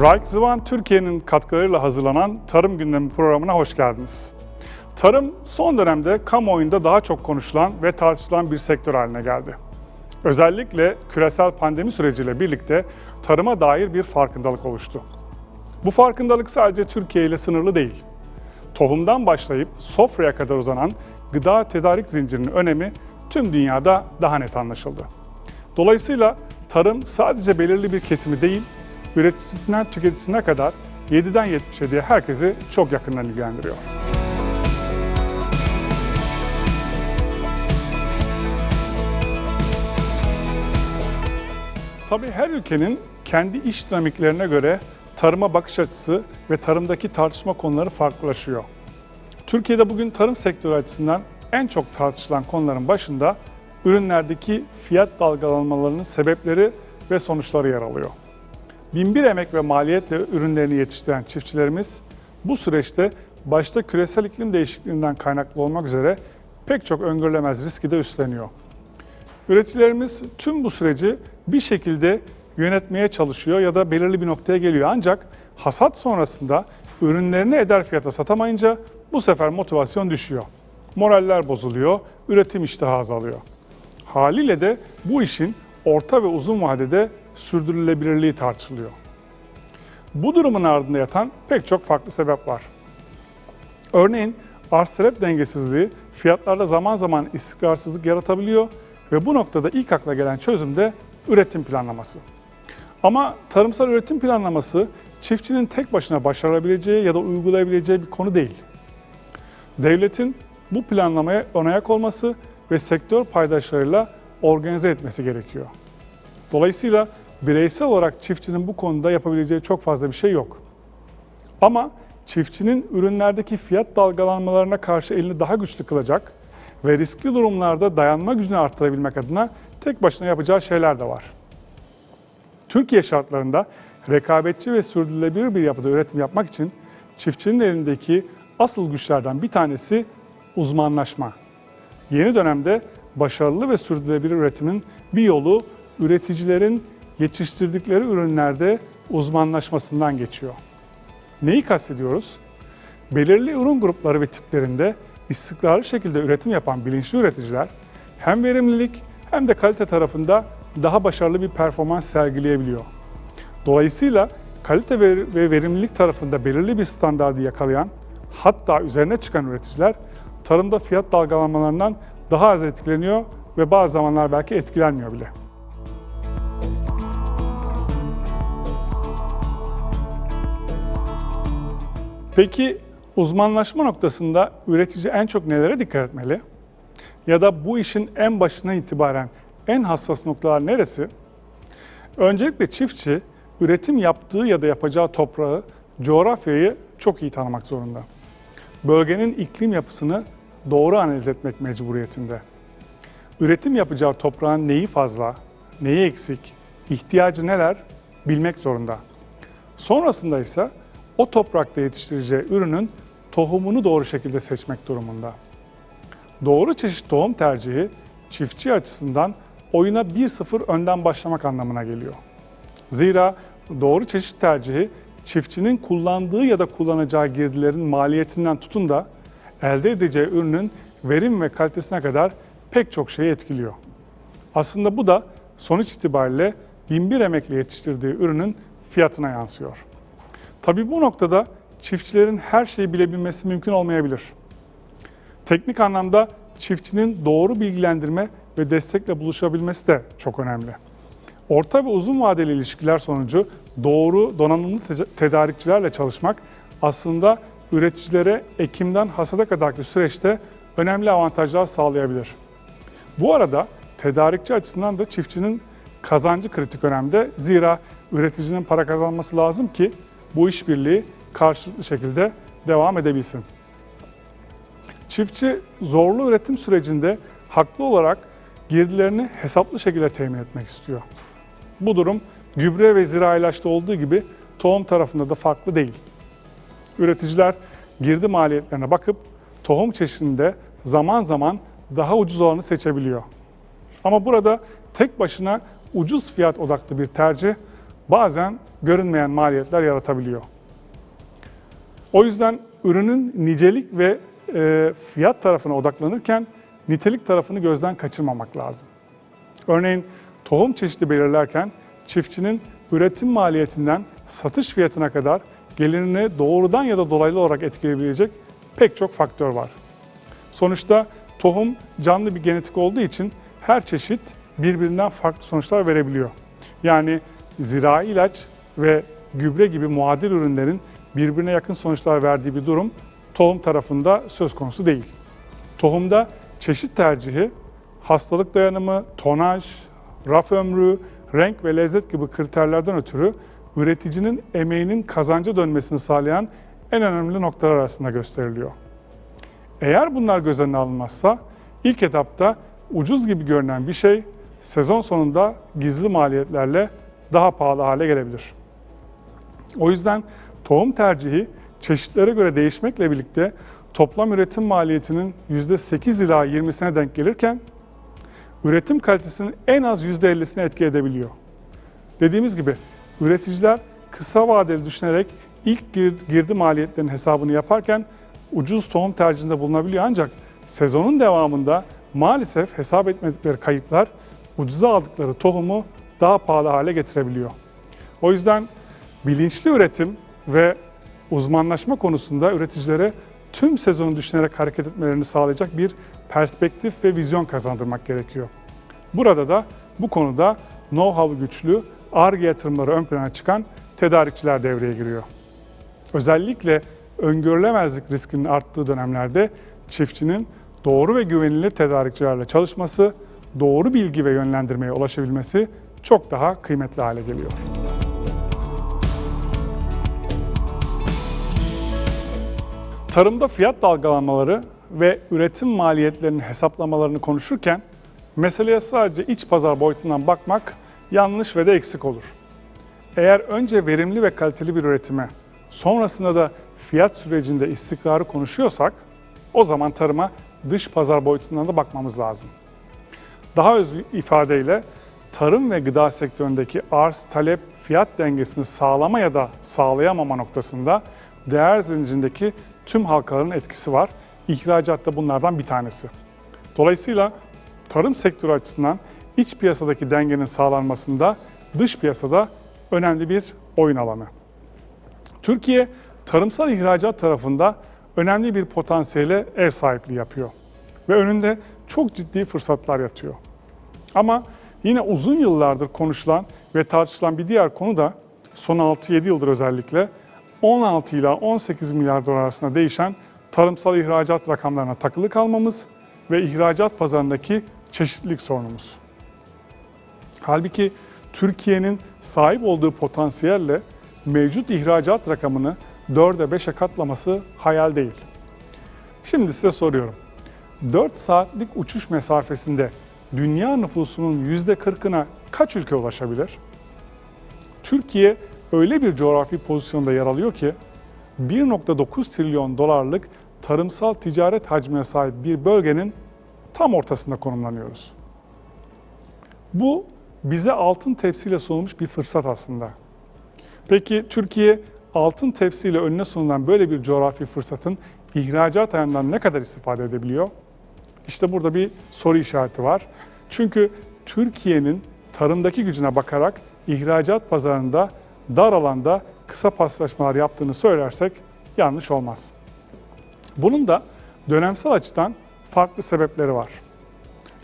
Reichswan Türkiye'nin katkılarıyla hazırlanan Tarım Gündemi programına hoş geldiniz. Tarım son dönemde kamuoyunda daha çok konuşulan ve tartışılan bir sektör haline geldi. Özellikle küresel pandemi süreciyle birlikte tarıma dair bir farkındalık oluştu. Bu farkındalık sadece Türkiye ile sınırlı değil. Tohumdan başlayıp sofraya kadar uzanan gıda tedarik zincirinin önemi tüm dünyada daha net anlaşıldı. Dolayısıyla tarım sadece belirli bir kesimi değil, üreticisinden tüketicisine kadar 7'den 77'ye herkesi çok yakından ilgilendiriyor. Tabii her ülkenin kendi iş dinamiklerine göre tarıma bakış açısı ve tarımdaki tartışma konuları farklılaşıyor. Türkiye'de bugün tarım sektörü açısından en çok tartışılan konuların başında ürünlerdeki fiyat dalgalanmalarının sebepleri ve sonuçları yer alıyor. Binbir emek ve maliyetle ürünlerini yetiştiren çiftçilerimiz bu süreçte başta küresel iklim değişikliğinden kaynaklı olmak üzere pek çok öngörülemez riski de üstleniyor. Üreticilerimiz tüm bu süreci bir şekilde yönetmeye çalışıyor ya da belirli bir noktaya geliyor. Ancak hasat sonrasında ürünlerini eder fiyata satamayınca bu sefer motivasyon düşüyor. Moraller bozuluyor, üretim iştahı azalıyor. Haliyle de bu işin orta ve uzun vadede sürdürülebilirliği tartışılıyor. Bu durumun ardında yatan pek çok farklı sebep var. Örneğin arz talep dengesizliği fiyatlarda zaman zaman istikrarsızlık yaratabiliyor ve bu noktada ilk akla gelen çözüm de üretim planlaması. Ama tarımsal üretim planlaması çiftçinin tek başına başarabileceği ya da uygulayabileceği bir konu değil. Devletin bu planlamaya ön ayak olması ve sektör paydaşlarıyla organize etmesi gerekiyor. Dolayısıyla bireysel olarak çiftçinin bu konuda yapabileceği çok fazla bir şey yok. Ama çiftçinin ürünlerdeki fiyat dalgalanmalarına karşı elini daha güçlü kılacak ve riskli durumlarda dayanma gücünü arttırabilmek adına tek başına yapacağı şeyler de var. Türkiye şartlarında rekabetçi ve sürdürülebilir bir yapıda üretim yapmak için çiftçinin elindeki asıl güçlerden bir tanesi uzmanlaşma. Yeni dönemde başarılı ve sürdürülebilir üretimin bir yolu üreticilerin yetiştirdikleri ürünlerde uzmanlaşmasından geçiyor. Neyi kastediyoruz? Belirli ürün grupları ve tiplerinde istikrarlı şekilde üretim yapan bilinçli üreticiler hem verimlilik hem de kalite tarafında daha başarılı bir performans sergileyebiliyor. Dolayısıyla kalite ve ve verimlilik tarafında belirli bir standardı yakalayan, hatta üzerine çıkan üreticiler tarımda fiyat dalgalanmalarından daha az etkileniyor ve bazı zamanlar belki etkilenmiyor bile. Peki uzmanlaşma noktasında üretici en çok nelere dikkat etmeli? Ya da bu işin en başına itibaren en hassas noktalar neresi? Öncelikle çiftçi üretim yaptığı ya da yapacağı toprağı, coğrafyayı çok iyi tanımak zorunda. Bölgenin iklim yapısını doğru analiz etmek mecburiyetinde. Üretim yapacağı toprağın neyi fazla, neyi eksik, ihtiyacı neler bilmek zorunda. Sonrasında ise o toprakta yetiştireceği ürünün tohumunu doğru şekilde seçmek durumunda. Doğru çeşit tohum tercihi çiftçi açısından oyuna 1-0 önden başlamak anlamına geliyor. Zira doğru çeşit tercihi çiftçinin kullandığı ya da kullanacağı girdilerin maliyetinden tutun da elde edeceği ürünün verim ve kalitesine kadar pek çok şeyi etkiliyor. Aslında bu da sonuç itibariyle binbir emekle yetiştirdiği ürünün fiyatına yansıyor. Tabii bu noktada çiftçilerin her şeyi bilebilmesi mümkün olmayabilir. Teknik anlamda çiftçinin doğru bilgilendirme ve destekle buluşabilmesi de çok önemli. Orta ve uzun vadeli ilişkiler sonucu doğru donanımlı te- tedarikçilerle çalışmak aslında üreticilere ekimden hasada kadarki süreçte önemli avantajlar sağlayabilir. Bu arada tedarikçi açısından da çiftçinin kazancı kritik önemde. Zira üreticinin para kazanması lazım ki bu işbirliği karşılıklı şekilde devam edebilsin. Çiftçi zorlu üretim sürecinde haklı olarak girdilerini hesaplı şekilde temin etmek istiyor. Bu durum gübre ve zira ilaçta olduğu gibi tohum tarafında da farklı değil. Üreticiler girdi maliyetlerine bakıp tohum çeşidinde zaman zaman daha ucuz olanı seçebiliyor. Ama burada tek başına ucuz fiyat odaklı bir tercih bazen görünmeyen maliyetler yaratabiliyor. O yüzden ürünün nicelik ve e, fiyat tarafına odaklanırken nitelik tarafını gözden kaçırmamak lazım. Örneğin tohum çeşidi belirlerken çiftçinin üretim maliyetinden satış fiyatına kadar gelirini doğrudan ya da dolaylı olarak etkileyebilecek pek çok faktör var. Sonuçta tohum canlı bir genetik olduğu için her çeşit birbirinden farklı sonuçlar verebiliyor. Yani zirai ilaç ve gübre gibi muadil ürünlerin birbirine yakın sonuçlar verdiği bir durum tohum tarafında söz konusu değil. Tohumda çeşit tercihi, hastalık dayanımı, tonaj, raf ömrü, renk ve lezzet gibi kriterlerden ötürü üreticinin emeğinin kazanca dönmesini sağlayan en önemli noktalar arasında gösteriliyor. Eğer bunlar göz önüne alınmazsa ilk etapta ucuz gibi görünen bir şey sezon sonunda gizli maliyetlerle daha pahalı hale gelebilir. O yüzden tohum tercihi çeşitlere göre değişmekle birlikte toplam üretim maliyetinin %8 ila 20'sine denk gelirken üretim kalitesinin en az %50'sine etki edebiliyor. Dediğimiz gibi üreticiler kısa vadeli düşünerek ilk gir- girdi maliyetlerinin hesabını yaparken ucuz tohum tercihinde bulunabiliyor ancak sezonun devamında maalesef hesap etmedikleri kayıplar ucuza aldıkları tohumu daha pahalı hale getirebiliyor. O yüzden bilinçli üretim ve uzmanlaşma konusunda üreticilere tüm sezonu düşünerek hareket etmelerini sağlayacak bir perspektif ve vizyon kazandırmak gerekiyor. Burada da bu konuda know-how güçlü, ARGE yatırımları ön plana çıkan tedarikçiler devreye giriyor. Özellikle öngörülemezlik riskinin arttığı dönemlerde çiftçinin doğru ve güvenilir tedarikçilerle çalışması, doğru bilgi ve yönlendirmeye ulaşabilmesi çok daha kıymetli hale geliyor. Tarımda fiyat dalgalanmaları ve üretim maliyetlerinin hesaplamalarını konuşurken meseleye sadece iç pazar boyutundan bakmak yanlış ve de eksik olur. Eğer önce verimli ve kaliteli bir üretime, sonrasında da fiyat sürecinde istikrarı konuşuyorsak, o zaman tarıma dış pazar boyutundan da bakmamız lazım. Daha öz ifadeyle tarım ve gıda sektöründeki arz, talep, fiyat dengesini sağlama ya da sağlayamama noktasında değer zincirindeki tüm halkaların etkisi var. İhracat da bunlardan bir tanesi. Dolayısıyla tarım sektörü açısından iç piyasadaki dengenin sağlanmasında dış piyasada önemli bir oyun alanı. Türkiye tarımsal ihracat tarafında önemli bir potansiyele ev sahipliği yapıyor ve önünde çok ciddi fırsatlar yatıyor. Ama yine uzun yıllardır konuşulan ve tartışılan bir diğer konu da son 6-7 yıldır özellikle 16 ila 18 milyar dolar arasında değişen tarımsal ihracat rakamlarına takılı kalmamız ve ihracat pazarındaki çeşitlilik sorunumuz. Halbuki Türkiye'nin sahip olduğu potansiyelle mevcut ihracat rakamını 4'e 5'e katlaması hayal değil. Şimdi size soruyorum. 4 saatlik uçuş mesafesinde dünya nüfusunun %40'ına kaç ülke ulaşabilir? Türkiye öyle bir coğrafi pozisyonda yer alıyor ki 1.9 trilyon dolarlık tarımsal ticaret hacmine sahip bir bölgenin tam ortasında konumlanıyoruz. Bu bize altın tepsiyle sunulmuş bir fırsat aslında. Peki Türkiye altın tepsiyle önüne sunulan böyle bir coğrafi fırsatın ihracat ayağından ne kadar istifade edebiliyor? İşte burada bir soru işareti var. Çünkü Türkiye'nin tarımdaki gücüne bakarak ihracat pazarında dar alanda kısa paslaşmalar yaptığını söylersek yanlış olmaz. Bunun da dönemsel açıdan farklı sebepleri var.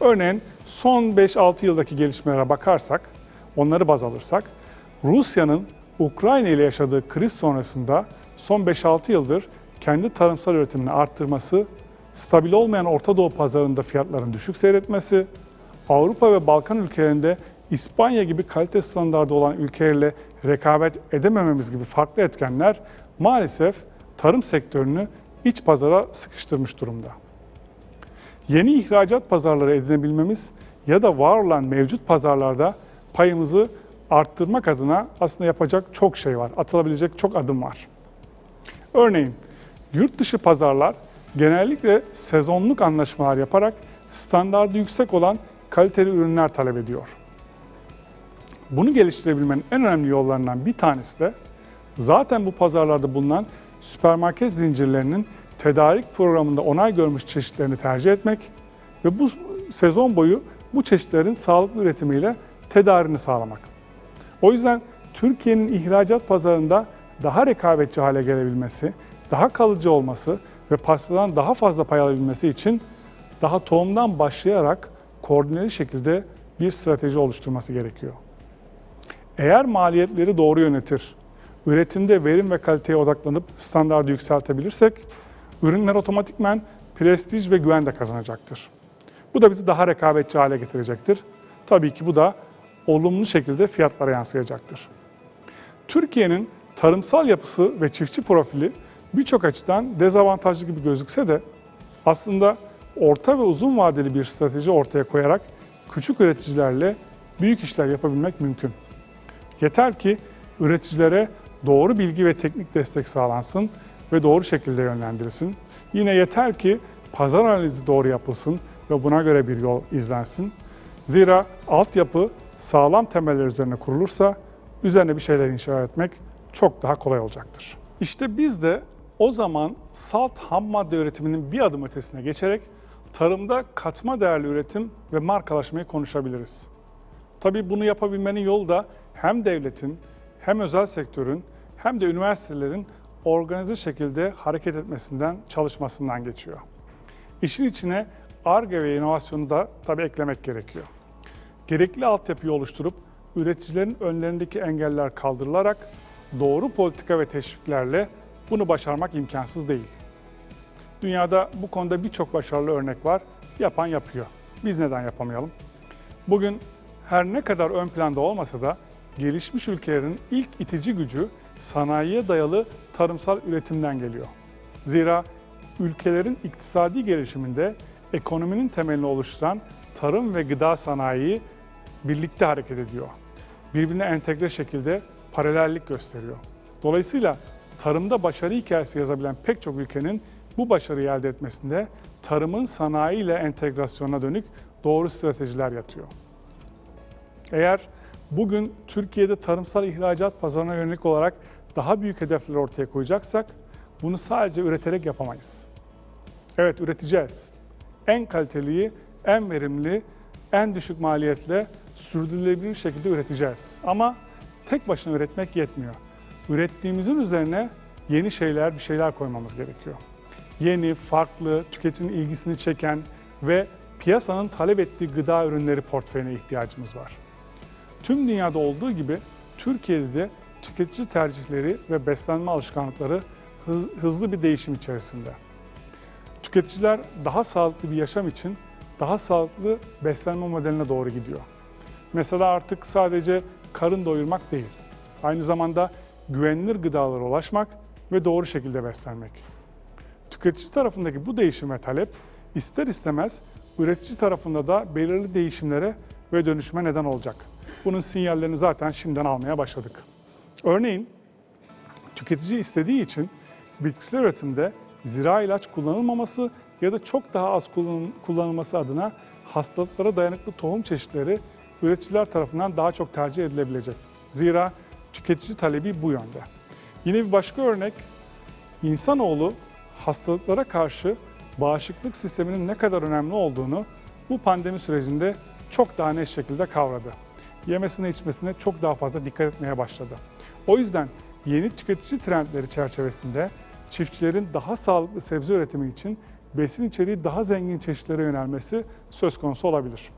Örneğin son 5-6 yıldaki gelişmelere bakarsak, onları baz alırsak, Rusya'nın Ukrayna ile yaşadığı kriz sonrasında son 5-6 yıldır kendi tarımsal üretimini arttırması, stabil olmayan Orta Doğu pazarında fiyatların düşük seyretmesi, Avrupa ve Balkan ülkelerinde İspanya gibi kalite standardı olan ülkelerle rekabet edemememiz gibi farklı etkenler maalesef tarım sektörünü iç pazara sıkıştırmış durumda. Yeni ihracat pazarları edinebilmemiz ya da var olan mevcut pazarlarda payımızı arttırmak adına aslında yapacak çok şey var. Atılabilecek çok adım var. Örneğin yurt dışı pazarlar genellikle sezonluk anlaşmalar yaparak standardı yüksek olan kaliteli ürünler talep ediyor. Bunu geliştirebilmenin en önemli yollarından bir tanesi de zaten bu pazarlarda bulunan süpermarket zincirlerinin tedarik programında onay görmüş çeşitlerini tercih etmek ve bu sezon boyu bu çeşitlerin sağlıklı üretimiyle tedarini sağlamak. O yüzden Türkiye'nin ihracat pazarında daha rekabetçi hale gelebilmesi, daha kalıcı olması ve pastadan daha fazla pay alabilmesi için daha tohumdan başlayarak koordineli şekilde bir strateji oluşturması gerekiyor. Eğer maliyetleri doğru yönetir, üretimde verim ve kaliteye odaklanıp standartı yükseltebilirsek, ürünler otomatikmen prestij ve güven de kazanacaktır. Bu da bizi daha rekabetçi hale getirecektir. Tabii ki bu da olumlu şekilde fiyatlara yansıyacaktır. Türkiye'nin tarımsal yapısı ve çiftçi profili birçok açıdan dezavantajlı gibi gözükse de aslında orta ve uzun vadeli bir strateji ortaya koyarak küçük üreticilerle büyük işler yapabilmek mümkün. Yeter ki üreticilere doğru bilgi ve teknik destek sağlansın ve doğru şekilde yönlendirilsin. Yine yeter ki pazar analizi doğru yapılsın ve buna göre bir yol izlensin. Zira altyapı sağlam temeller üzerine kurulursa üzerine bir şeyler inşa etmek çok daha kolay olacaktır. İşte biz de o zaman salt ham madde üretiminin bir adım ötesine geçerek tarımda katma değerli üretim ve markalaşmayı konuşabiliriz. Tabii bunu yapabilmenin yolu da hem devletin hem özel sektörün hem de üniversitelerin organize şekilde hareket etmesinden, çalışmasından geçiyor. İşin içine ARGE ve inovasyonu da tabii eklemek gerekiyor. Gerekli altyapıyı oluşturup üreticilerin önlerindeki engeller kaldırılarak doğru politika ve teşviklerle bunu başarmak imkansız değil. Dünyada bu konuda birçok başarılı örnek var. Yapan yapıyor. Biz neden yapamayalım? Bugün her ne kadar ön planda olmasa da gelişmiş ülkelerin ilk itici gücü sanayiye dayalı tarımsal üretimden geliyor. Zira ülkelerin iktisadi gelişiminde ekonominin temelini oluşturan tarım ve gıda sanayi birlikte hareket ediyor. Birbirine entegre şekilde paralellik gösteriyor. Dolayısıyla tarımda başarı hikayesi yazabilen pek çok ülkenin bu başarıyı elde etmesinde tarımın sanayi ile entegrasyona dönük doğru stratejiler yatıyor. Eğer bugün Türkiye'de tarımsal ihracat pazarına yönelik olarak daha büyük hedefler ortaya koyacaksak bunu sadece üreterek yapamayız. Evet üreteceğiz. En kaliteliyi, en verimli, en düşük maliyetle sürdürülebilir şekilde üreteceğiz. Ama tek başına üretmek yetmiyor. Ürettiğimizin üzerine yeni şeyler, bir şeyler koymamız gerekiyor. Yeni, farklı, tüketicinin ilgisini çeken ve piyasanın talep ettiği gıda ürünleri portföyüne ihtiyacımız var. Tüm dünyada olduğu gibi Türkiye'de de tüketici tercihleri ve beslenme alışkanlıkları hız- hızlı bir değişim içerisinde. Tüketiciler daha sağlıklı bir yaşam için daha sağlıklı beslenme modeline doğru gidiyor. Mesela artık sadece karın doyurmak değil, aynı zamanda güvenilir gıdalara ulaşmak ve doğru şekilde beslenmek. Tüketici tarafındaki bu değişim ve talep ister istemez üretici tarafında da belirli değişimlere ve dönüşüme neden olacak. Bunun sinyallerini zaten şimdiden almaya başladık. Örneğin tüketici istediği için bitkisel üretimde zira ilaç kullanılmaması ya da çok daha az kullan- kullanılması adına hastalıklara dayanıklı tohum çeşitleri üreticiler tarafından daha çok tercih edilebilecek. Zira tüketici talebi bu yönde. Yine bir başka örnek, insanoğlu hastalıklara karşı bağışıklık sisteminin ne kadar önemli olduğunu bu pandemi sürecinde çok daha net şekilde kavradı. Yemesine içmesine çok daha fazla dikkat etmeye başladı. O yüzden yeni tüketici trendleri çerçevesinde çiftçilerin daha sağlıklı sebze üretimi için besin içeriği daha zengin çeşitlere yönelmesi söz konusu olabilir.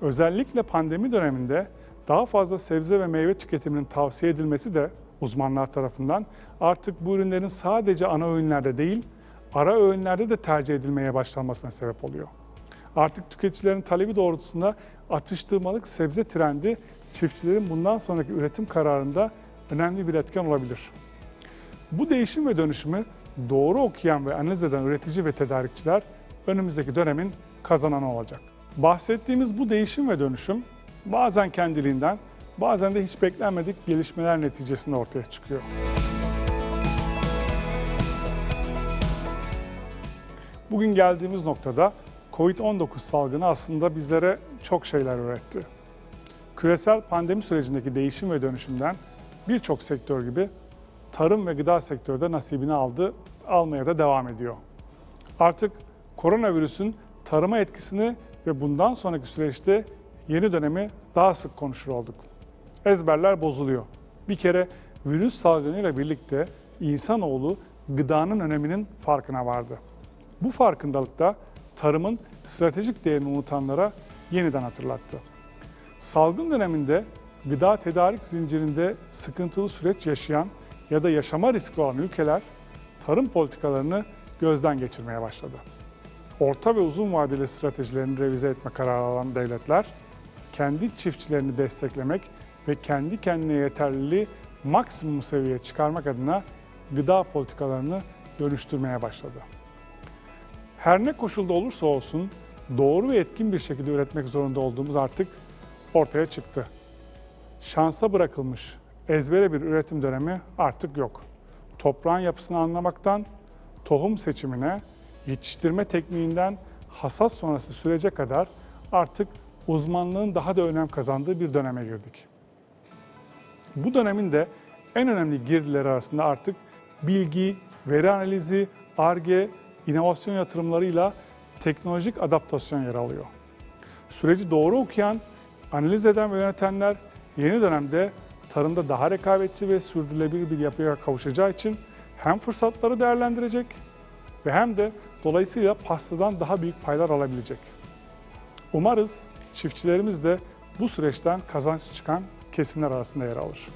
Özellikle pandemi döneminde daha fazla sebze ve meyve tüketiminin tavsiye edilmesi de uzmanlar tarafından artık bu ürünlerin sadece ana öğünlerde değil, ara öğünlerde de tercih edilmeye başlanmasına sebep oluyor. Artık tüketicilerin talebi doğrultusunda atıştırmalık sebze trendi çiftçilerin bundan sonraki üretim kararında önemli bir etken olabilir. Bu değişim ve dönüşümü doğru okuyan ve analiz eden üretici ve tedarikçiler önümüzdeki dönemin kazananı olacak. Bahsettiğimiz bu değişim ve dönüşüm bazen kendiliğinden, bazen de hiç beklenmedik gelişmeler neticesinde ortaya çıkıyor. Bugün geldiğimiz noktada COVID-19 salgını aslında bizlere çok şeyler öğretti. Küresel pandemi sürecindeki değişim ve dönüşümden birçok sektör gibi tarım ve gıda sektörü de nasibini aldı, almaya da devam ediyor. Artık koronavirüsün tarıma etkisini ve bundan sonraki süreçte yeni dönemi daha sık konuşur olduk. Ezberler bozuluyor. Bir kere virüs salgınıyla birlikte insanoğlu gıdanın öneminin farkına vardı. Bu farkındalıkta tarımın stratejik değerini unutanlara yeniden hatırlattı. Salgın döneminde gıda tedarik zincirinde sıkıntılı süreç yaşayan ya da yaşama riski olan ülkeler tarım politikalarını gözden geçirmeye başladı. Orta ve uzun vadeli stratejilerini revize etme kararı alan devletler kendi çiftçilerini desteklemek ve kendi kendine yeterliliği maksimum seviyeye çıkarmak adına gıda politikalarını dönüştürmeye başladı. Her ne koşulda olursa olsun doğru ve etkin bir şekilde üretmek zorunda olduğumuz artık ortaya çıktı. Şansa bırakılmış ezbere bir üretim dönemi artık yok. Toprağın yapısını anlamaktan tohum seçimine, yetiştirme tekniğinden hasat sonrası sürece kadar artık uzmanlığın daha da önem kazandığı bir döneme girdik. Bu dönemin de en önemli girdileri arasında artık bilgi, veri analizi, ARGE, inovasyon yatırımlarıyla teknolojik adaptasyon yer alıyor. Süreci doğru okuyan, analiz eden ve yönetenler yeni dönemde tarımda daha rekabetçi ve sürdürülebilir bir yapıya kavuşacağı için hem fırsatları değerlendirecek ve hem de dolayısıyla pastadan daha büyük paylar alabilecek. Umarız çiftçilerimiz de bu süreçten kazanç çıkan kesimler arasında yer alır.